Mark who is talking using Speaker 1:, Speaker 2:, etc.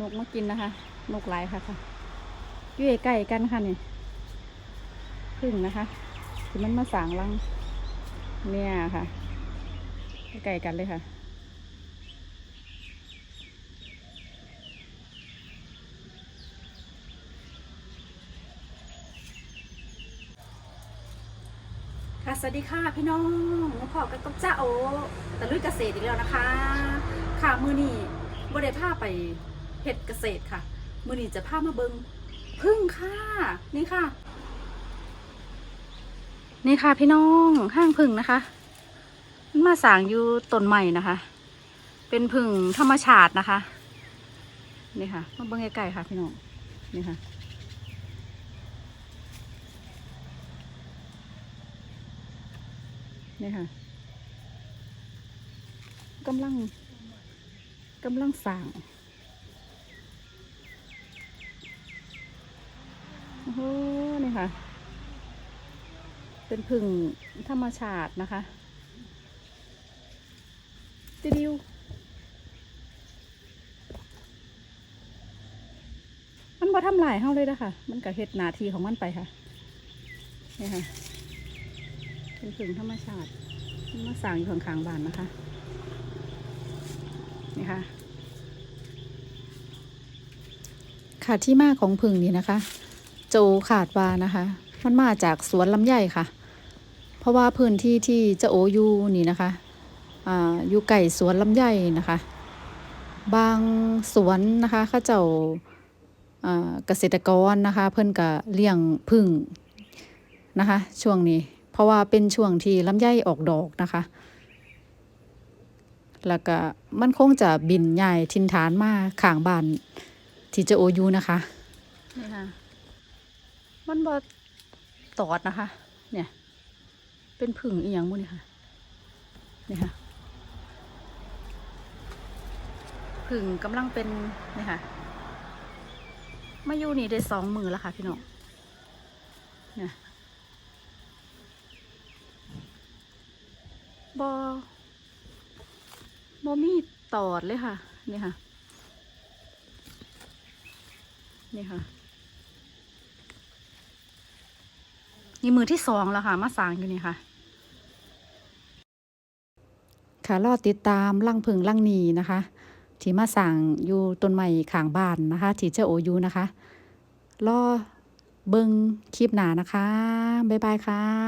Speaker 1: นกมากินนะคะ นกหลายค่ะค่ะอยู่ใกล้กันค่ะนี่พึ่งนะคะที่มันมาสางรังเนี่ยค่ะใกล้กันเลยค่ะค่ะสวัสดีค่ะพี่น้องมาพอกันกับจ้าโอตะลุยเกษตรอีกแล้วนะคะ ค่ะมือนี้บริพาไป เฮ็ดเกษตรค่ะ มือนี้จะพามาเบิงพึ่งค่ะ นี่ค่ะ นี่ค่ะพี่น้องห้างพึ่งนะคะ มาสางอยู่ต้นใหม่นะคะ เป็นพึ่งธรรมชาตินะคะ นี่ค่ะ มาเบิงใกล้ๆค่ะพี่น้อง นี่ค่ะนี่ค่ะกำลังกำลังสั่ง โอ้โหนี่ค่ะ เป็นผึ่งธรรมชาตินะคะติดิวมันบ่ทำลายเฮาเลยนะคะมันก็เฮ็ดนาทีของมันไปค่ะนี่ค่ะ เป็นผึ่งธรรมชาติมาสั่งอยู่ข้างๆบ้านนะคะ นี่ค่ะค่ะที่มาของผึ่งนี้นะคะ จขาดวานะคะ มันมาจากสวนลำไยค่ะ เพราะว่าพื้นที่ที่เจะโออยู่นี่นะคะอ่าอยู่ไก่สวนลำไยนะคะ บางสวนนะคะข้าเจ้าเกษตรกรนะคะ เพิ่นก็เลี้ยงผึ่งนะคะ ช่วงนี้ เพราะว่าเป็นช่วงที่ลำไยออกดอกนะคะ แล้วก็มันคงจะบินใหญ่ทินฐานมาข้างบ้านที่เจะโออยูนะคะนี่ค่ะ มันบอตอดนะคะ เนี่ย เป็นผึ่งอีหยังมุ่นี่ค่ะ นี่ค่ะผึ่งกำลังเป็นนี่ค่ะ มาอยู่นี่ได้สองมือแล้วค่ะพี่น้องเนี่ยบอบอมีตอดเลยค่ะ นี่ค่ะ นี่ค่ะ นี่มือที่สองแล้วค่ะ มาสางอยู่นี่ค่ะ ค่ะรอติดตามลั่งพึงลั่งนีนะคะ ที่มาสั่งอยู่ต้นไม้ขางบ้านนะคะ ที่เจ้าโออยูนะคะ รอเบิงคลิปหนานะคะ บ๊ายบายค่ะ